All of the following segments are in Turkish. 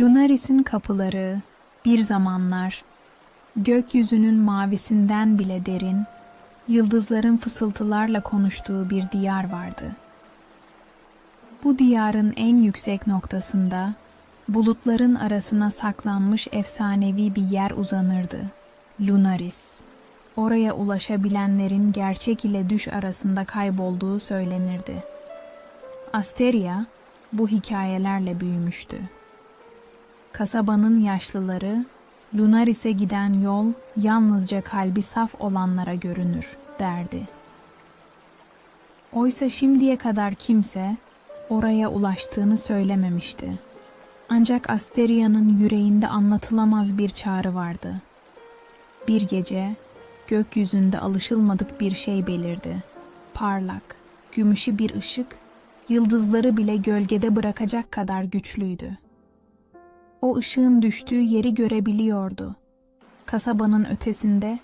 Lunaris'in kapıları bir zamanlar gökyüzünün mavisinden bile derin, yıldızların fısıltılarla konuştuğu bir diyar vardı. Bu diyarın en yüksek noktasında bulutların arasına saklanmış efsanevi bir yer uzanırdı. Lunaris. Oraya ulaşabilenlerin gerçek ile düş arasında kaybolduğu söylenirdi. Asteria bu hikayelerle büyümüştü. Kasabanın yaşlıları, Lunaris'e giden yol yalnızca kalbi saf olanlara görünür derdi. Oysa şimdiye kadar kimse oraya ulaştığını söylememişti. Ancak Asteria'nın yüreğinde anlatılamaz bir çağrı vardı. Bir gece gökyüzünde alışılmadık bir şey belirdi. Parlak, gümüşü bir ışık, yıldızları bile gölgede bırakacak kadar güçlüydü. O ışığın düştüğü yeri görebiliyordu. Kasabanın ötesinde,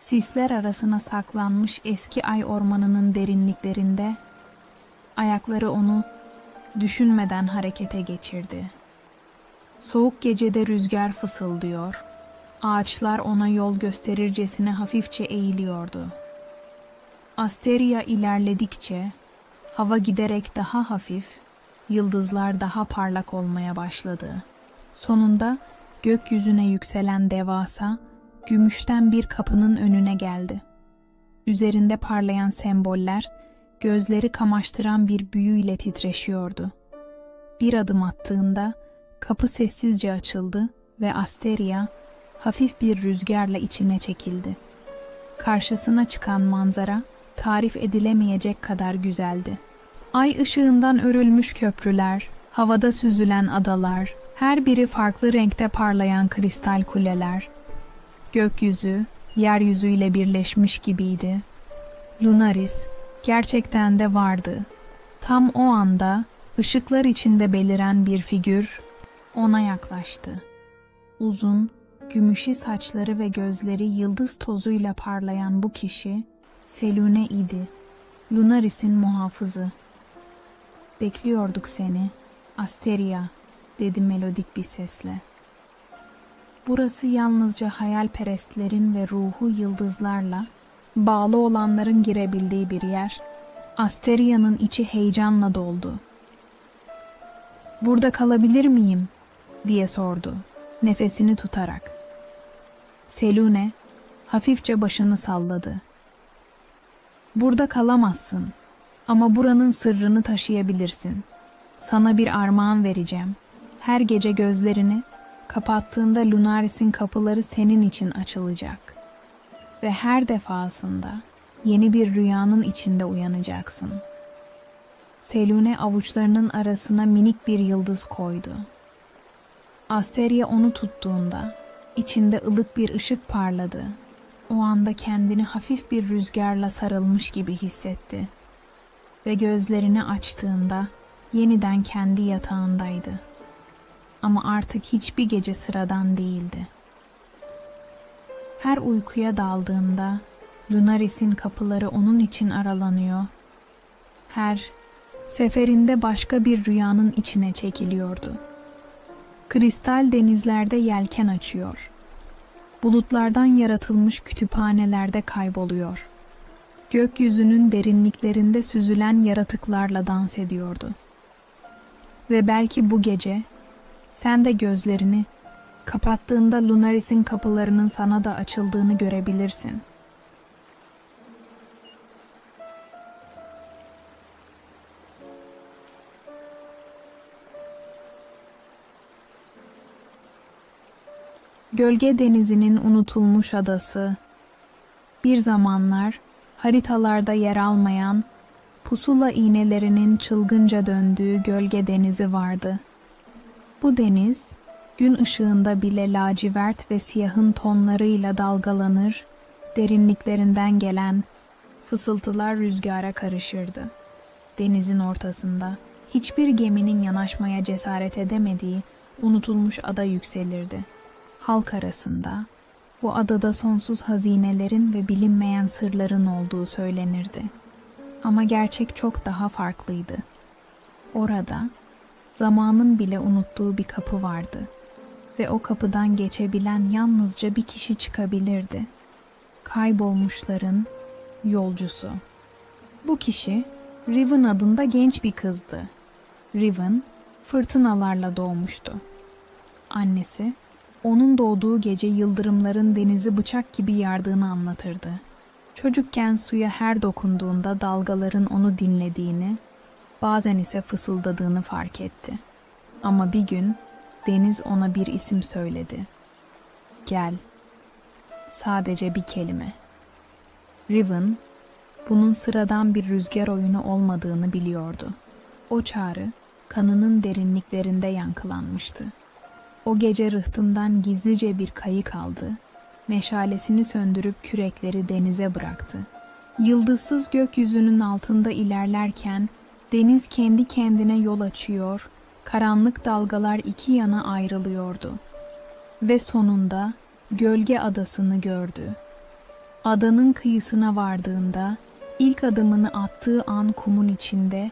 sisler arasına saklanmış eski ay ormanının derinliklerinde, ayakları onu düşünmeden harekete geçirdi. Soğuk gecede rüzgar fısıldıyor, ağaçlar ona yol gösterircesine hafifçe eğiliyordu. Asteria ilerledikçe, hava giderek daha hafif, yıldızlar daha parlak olmaya başladı. Sonunda gökyüzüne yükselen devasa, gümüşten bir kapının önüne geldi. Üzerinde parlayan semboller, gözleri kamaştıran bir büyüyle titreşiyordu. Bir adım attığında kapı sessizce açıldı ve Asteria hafif bir rüzgarla içine çekildi. Karşısına çıkan manzara tarif edilemeyecek kadar güzeldi. Ay ışığından örülmüş köprüler, havada süzülen adalar, her biri farklı renkte parlayan kristal kuleler. Gökyüzü, yeryüzüyle birleşmiş gibiydi. Lunaris gerçekten de vardı. Tam o anda ışıklar içinde beliren bir figür ona yaklaştı. Uzun, gümüşü saçları ve gözleri yıldız tozuyla parlayan bu kişi Selune idi. Lunaris'in muhafızı. Bekliyorduk seni, Asteria, dedi melodik bir sesle. Burası yalnızca hayalperestlerin ve ruhu yıldızlarla bağlı olanların girebildiği bir yer. Asteria'nın içi heyecanla doldu. Burada kalabilir miyim? diye sordu, nefesini tutarak. Selune hafifçe başını salladı. Burada kalamazsın ama buranın sırrını taşıyabilirsin. Sana bir armağan vereceğim. Her gece gözlerini kapattığında Lunaris'in kapıları senin için açılacak. Ve her defasında yeni bir rüyanın içinde uyanacaksın. Selune avuçlarının arasına minik bir yıldız koydu. Asteria onu tuttuğunda içinde ılık bir ışık parladı. O anda kendini hafif bir rüzgarla sarılmış gibi hissetti. Ve gözlerini açtığında yeniden kendi yatağındaydı. Ama artık hiçbir gece sıradan değildi. Her uykuya daldığında Lunaris'in kapıları onun için aralanıyor. Her seferinde başka bir rüyanın içine çekiliyordu. Kristal denizlerde yelken açıyor. Bulutlardan yaratılmış kütüphanelerde kayboluyor. Gökyüzünün derinliklerinde süzülen yaratıklarla dans ediyordu. Ve belki bu gece sen de gözlerini kapattığında Lunaris'in kapılarının sana da açıldığını görebilirsin. Gölge Denizi'nin unutulmuş adası. Bir zamanlar haritalarda yer almayan pusula iğnelerinin çılgınca döndüğü gölge denizi vardı. Bu deniz gün ışığında bile lacivert ve siyahın tonlarıyla dalgalanır, derinliklerinden gelen fısıltılar rüzgara karışırdı. Denizin ortasında hiçbir geminin yanaşmaya cesaret edemediği unutulmuş ada yükselirdi. Halk arasında bu adada sonsuz hazinelerin ve bilinmeyen sırların olduğu söylenirdi. Ama gerçek çok daha farklıydı. Orada zamanın bile unuttuğu bir kapı vardı ve o kapıdan geçebilen yalnızca bir kişi çıkabilirdi. Kaybolmuşların yolcusu. Bu kişi Riven adında genç bir kızdı. Riven fırtınalarla doğmuştu. Annesi onun doğduğu gece yıldırımların denizi bıçak gibi yardığını anlatırdı. Çocukken suya her dokunduğunda dalgaların onu dinlediğini, bazen ise fısıldadığını fark etti. Ama bir gün deniz ona bir isim söyledi. Gel. Sadece bir kelime. Riven bunun sıradan bir rüzgar oyunu olmadığını biliyordu. O çağrı kanının derinliklerinde yankılanmıştı. O gece rıhtımdan gizlice bir kayık aldı, meşalesini söndürüp kürekleri denize bıraktı. Yıldızsız gökyüzünün altında ilerlerken deniz kendi kendine yol açıyor, karanlık dalgalar iki yana ayrılıyordu. Ve sonunda gölge adasını gördü. Adanın kıyısına vardığında ilk adımını attığı an kumun içinde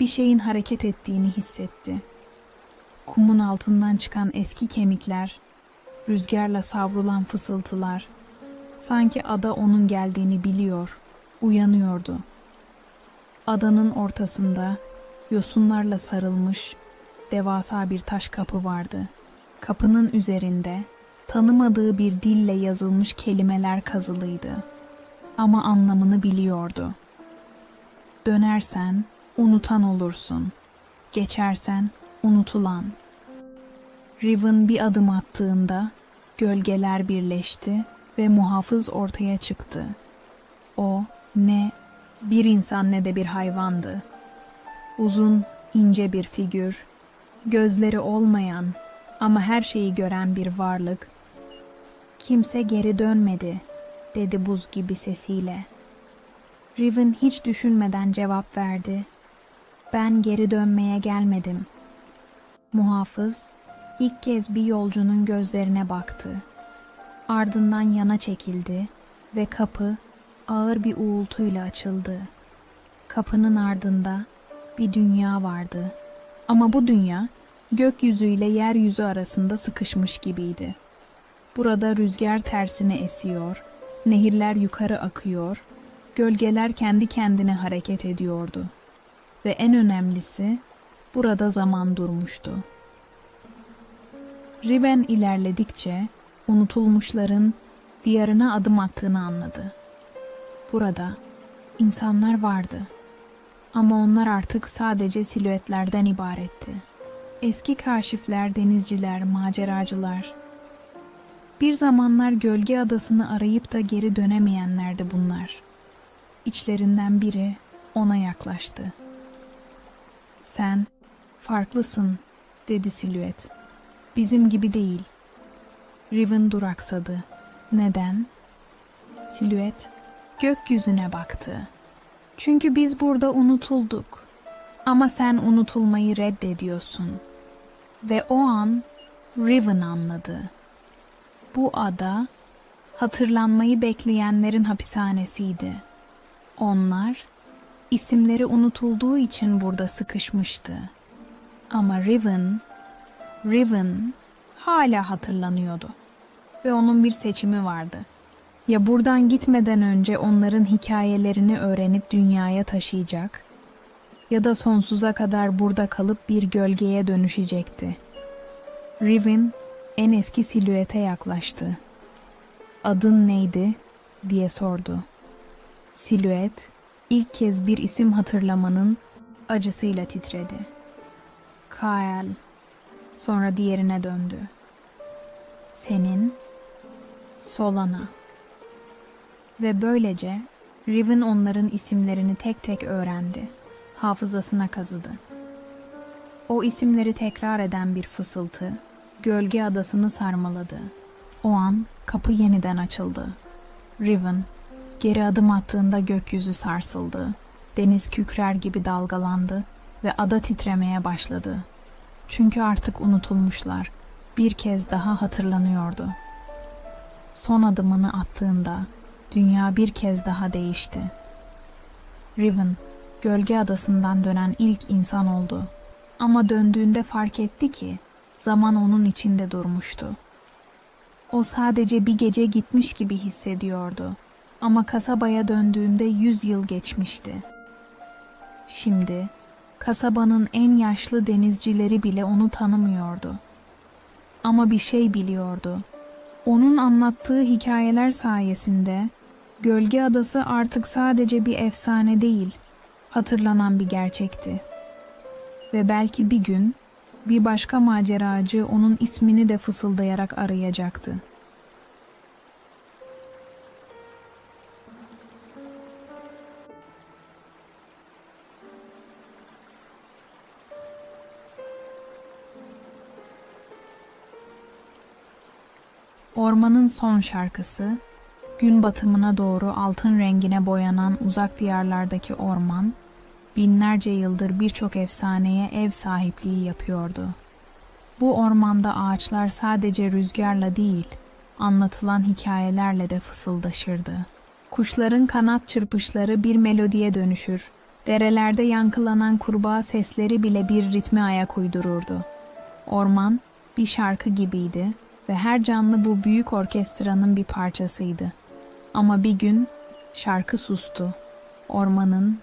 bir şeyin hareket ettiğini hissetti. Kumun altından çıkan eski kemikler, rüzgarla savrulan fısıltılar, sanki ada onun geldiğini biliyor, uyanıyordu. Adanın ortasında yosunlarla sarılmış devasa bir taş kapı vardı. Kapının üzerinde tanımadığı bir dille yazılmış kelimeler kazılıydı. Ama anlamını biliyordu. Dönersen unutan olursun. Geçersen unutulan. Riven bir adım attığında gölgeler birleşti ve muhafız ortaya çıktı. O ne bir insan ne de bir hayvandı. Uzun, ince bir figür, gözleri olmayan ama her şeyi gören bir varlık. Kimse geri dönmedi, dedi buz gibi sesiyle. Riven hiç düşünmeden cevap verdi. Ben geri dönmeye gelmedim. Muhafız ilk kez bir yolcunun gözlerine baktı. Ardından yana çekildi ve kapı ağır bir uğultuyla açıldı. Kapının ardında bir dünya vardı. Ama bu dünya gökyüzüyle yeryüzü arasında sıkışmış gibiydi. Burada rüzgar tersine esiyor, nehirler yukarı akıyor, gölgeler kendi kendine hareket ediyordu. Ve en önemlisi burada zaman durmuştu. Riven ilerledikçe unutulmuşların diyarına adım attığını anladı. Burada insanlar vardı. Ama onlar artık sadece silüetlerden ibaretti. Eski kaşifler, denizciler, maceracılar. Bir zamanlar gölge adasını arayıp da geri dönemeyenlerdi bunlar. İçlerinden biri ona yaklaştı. Sen farklısın, dedi silüet. Bizim gibi değil. Riven duraksadı. Neden? Silüet gökyüzüne baktı. Çünkü biz burada unutulduk. Ama sen unutulmayı reddediyorsun. Ve o an Riven anladı. Bu ada hatırlanmayı bekleyenlerin hapishanesiydi. Onlar isimleri unutulduğu için burada sıkışmıştı. Ama Riven, Riven hala hatırlanıyordu. Ve onun bir seçimi vardı. Ya buradan gitmeden önce onların hikayelerini öğrenip dünyaya taşıyacak ya da sonsuza kadar burada kalıp bir gölgeye dönüşecekti. Riven en eski silüete yaklaştı. Adın neydi diye sordu. Silüet ilk kez bir isim hatırlamanın acısıyla titredi. Kael. Sonra diğerine döndü. Senin Solana. Ve böylece Riven onların isimlerini tek tek öğrendi. Hafızasına kazıdı. O isimleri tekrar eden bir fısıltı, gölge adasını sarmaladı. O an kapı yeniden açıldı. Riven, geri adım attığında gökyüzü sarsıldı. Deniz kükrer gibi dalgalandı ve ada titremeye başladı. Çünkü artık unutulmuşlar. Bir kez daha hatırlanıyordu. Son adımını attığında dünya bir kez daha değişti. Riven, gölge adasından dönen ilk insan oldu. Ama döndüğünde fark etti ki zaman onun içinde durmuştu. O sadece bir gece gitmiş gibi hissediyordu. Ama kasabaya döndüğünde yüz yıl geçmişti. Şimdi kasabanın en yaşlı denizcileri bile onu tanımıyordu. Ama bir şey biliyordu. Onun anlattığı hikayeler sayesinde Gölge Adası artık sadece bir efsane değil, hatırlanan bir gerçekti. Ve belki bir gün bir başka maceracı onun ismini de fısıldayarak arayacaktı. Ormanın son şarkısı, gün batımına doğru altın rengine boyanan uzak diyarlardaki orman, binlerce yıldır birçok efsaneye ev sahipliği yapıyordu. Bu ormanda ağaçlar sadece rüzgarla değil, anlatılan hikayelerle de fısıldaşırdı. Kuşların kanat çırpışları bir melodiye dönüşür. Derelerde yankılanan kurbağa sesleri bile bir ritme ayak uydururdu. Orman bir şarkı gibiydi ve her canlı bu büyük orkestranın bir parçasıydı. Ama bir gün şarkı sustu. Ormanın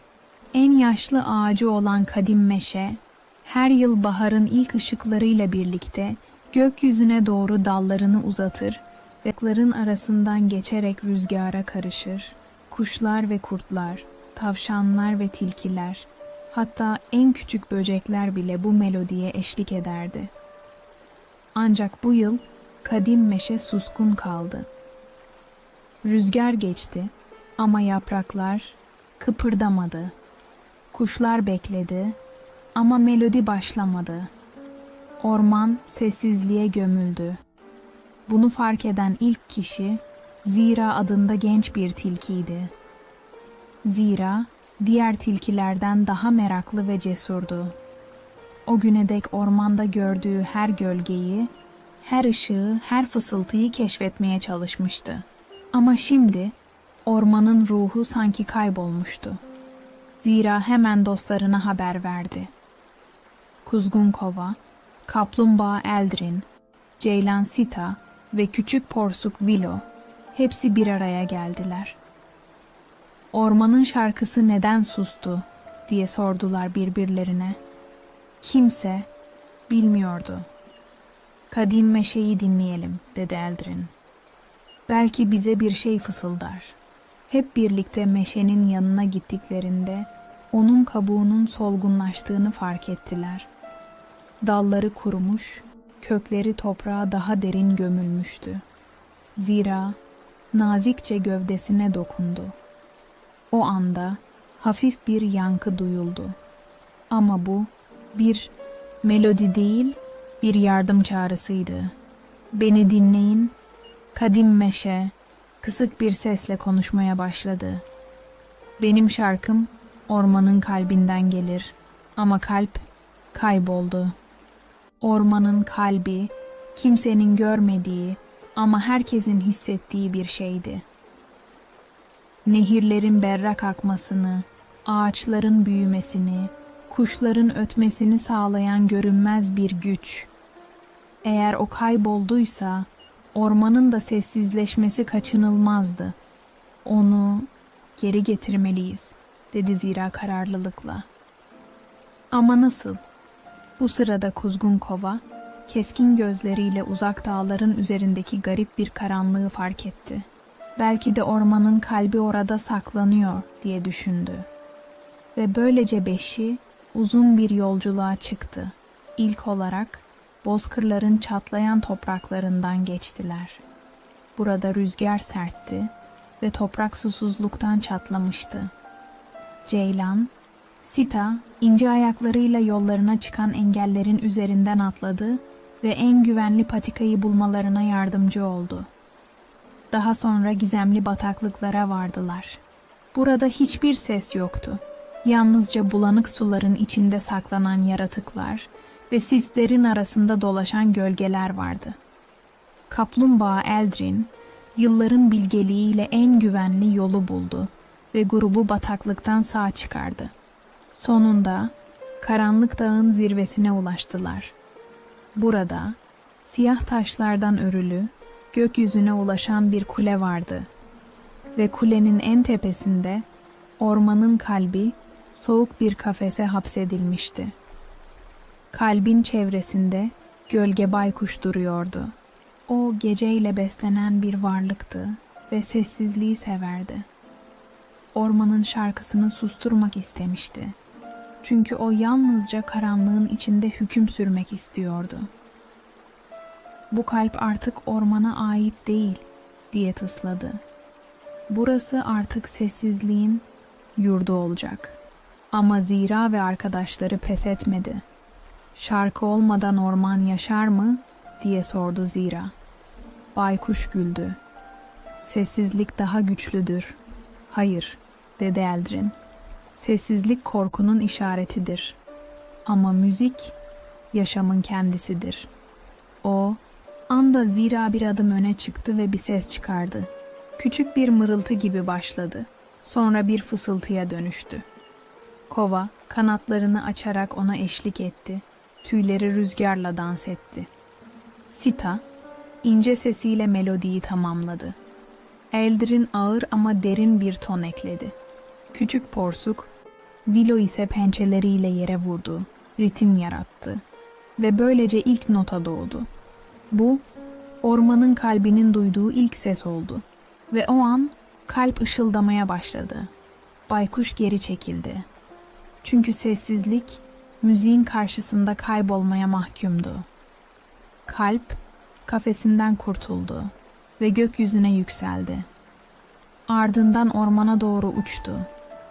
en yaşlı ağacı olan kadim meşe, her yıl baharın ilk ışıklarıyla birlikte gökyüzüne doğru dallarını uzatır ve arasından geçerek rüzgara karışır. Kuşlar ve kurtlar, tavşanlar ve tilkiler, hatta en küçük böcekler bile bu melodiye eşlik ederdi. Ancak bu yıl kadim meşe suskun kaldı. Rüzgar geçti ama yapraklar kıpırdamadı. Kuşlar bekledi ama melodi başlamadı. Orman sessizliğe gömüldü. Bunu fark eden ilk kişi Zira adında genç bir tilkiydi. Zira diğer tilkilerden daha meraklı ve cesurdu. O güne dek ormanda gördüğü her gölgeyi, her ışığı, her fısıltıyı keşfetmeye çalışmıştı. Ama şimdi ormanın ruhu sanki kaybolmuştu. Zira hemen dostlarına haber verdi. Kuzgun Kova, Kaplumbağa Eldrin, Ceylan Sita ve küçük porsuk Vilo hepsi bir araya geldiler. Ormanın şarkısı neden sustu diye sordular birbirlerine. Kimse bilmiyordu. Kadim meşeyi dinleyelim dedi Eldrin. Belki bize bir şey fısıldar. Hep birlikte meşenin yanına gittiklerinde onun kabuğunun solgunlaştığını fark ettiler. Dalları kurumuş, kökleri toprağa daha derin gömülmüştü. Zira nazikçe gövdesine dokundu. O anda hafif bir yankı duyuldu. Ama bu bir melodi değil, bir yardım çağrısıydı. Beni dinleyin, kadim meşe kısık bir sesle konuşmaya başladı. Benim şarkım ormanın kalbinden gelir ama kalp kayboldu. Ormanın kalbi kimsenin görmediği ama herkesin hissettiği bir şeydi. Nehirlerin berrak akmasını, ağaçların büyümesini, kuşların ötmesini sağlayan görünmez bir güç. Eğer o kaybolduysa, ormanın da sessizleşmesi kaçınılmazdı. Onu geri getirmeliyiz, dedi zira kararlılıkla. Ama nasıl? Bu sırada kuzgun kova, keskin gözleriyle uzak dağların üzerindeki garip bir karanlığı fark etti. Belki de ormanın kalbi orada saklanıyor diye düşündü. Ve böylece beşi uzun bir yolculuğa çıktı. İlk olarak bozkırların çatlayan topraklarından geçtiler. Burada rüzgar sertti ve toprak susuzluktan çatlamıştı. Ceylan, Sita ince ayaklarıyla yollarına çıkan engellerin üzerinden atladı ve en güvenli patikayı bulmalarına yardımcı oldu. Daha sonra gizemli bataklıklara vardılar. Burada hiçbir ses yoktu. Yalnızca bulanık suların içinde saklanan yaratıklar ve sislerin arasında dolaşan gölgeler vardı. Kaplumbağa Eldrin, yılların bilgeliğiyle en güvenli yolu buldu ve grubu bataklıktan sağ çıkardı. Sonunda karanlık dağın zirvesine ulaştılar. Burada siyah taşlardan örülü, gökyüzüne ulaşan bir kule vardı. Ve kulenin en tepesinde ormanın kalbi soğuk bir kafese hapsedilmişti. Kalbin çevresinde gölge baykuş duruyordu. O geceyle beslenen bir varlıktı ve sessizliği severdi. Ormanın şarkısını susturmak istemişti. Çünkü o yalnızca karanlığın içinde hüküm sürmek istiyordu. Bu kalp artık ormana ait değil diye tısladı. Burası artık sessizliğin yurdu olacak. Ama Zira ve arkadaşları pes etmedi. Şarkı olmadan orman yaşar mı diye sordu Zira. Baykuş güldü. Sessizlik daha güçlüdür. Hayır, dedi Eldrin. Sessizlik korkunun işaretidir. Ama müzik yaşamın kendisidir. O, anda zira bir adım öne çıktı ve bir ses çıkardı. Küçük bir mırıltı gibi başladı. Sonra bir fısıltıya dönüştü. Kova kanatlarını açarak ona eşlik etti. Tüyleri rüzgarla dans etti. Sita ince sesiyle melodiyi tamamladı. Eldrin ağır ama derin bir ton ekledi. Küçük porsuk, Vilo ise pençeleriyle yere vurdu, ritim yarattı ve böylece ilk nota doğdu. Bu, ormanın kalbinin duyduğu ilk ses oldu ve o an kalp ışıldamaya başladı. Baykuş geri çekildi. Çünkü sessizlik müziğin karşısında kaybolmaya mahkumdu. Kalp kafesinden kurtuldu ve gökyüzüne yükseldi. Ardından ormana doğru uçtu.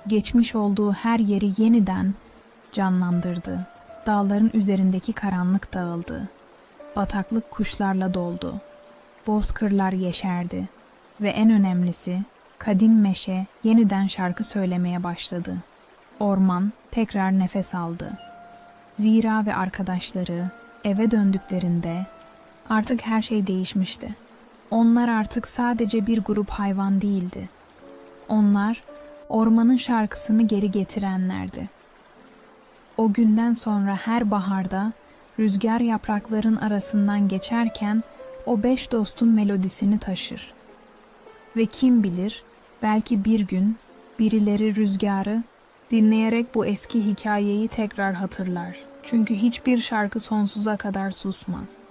Geçmiş olduğu her yeri yeniden canlandırdı. Dağların üzerindeki karanlık dağıldı. Bataklık kuşlarla doldu. Bozkırlar yeşerdi ve en önemlisi kadim meşe yeniden şarkı söylemeye başladı. Orman tekrar nefes aldı. Zira ve arkadaşları eve döndüklerinde artık her şey değişmişti. Onlar artık sadece bir grup hayvan değildi. Onlar ormanın şarkısını geri getirenlerdi. O günden sonra her baharda rüzgar yaprakların arasından geçerken o beş dostun melodisini taşır. Ve kim bilir belki bir gün birileri rüzgarı dinleyerek bu eski hikayeyi tekrar hatırlar. Çünkü hiçbir şarkı sonsuza kadar susmaz.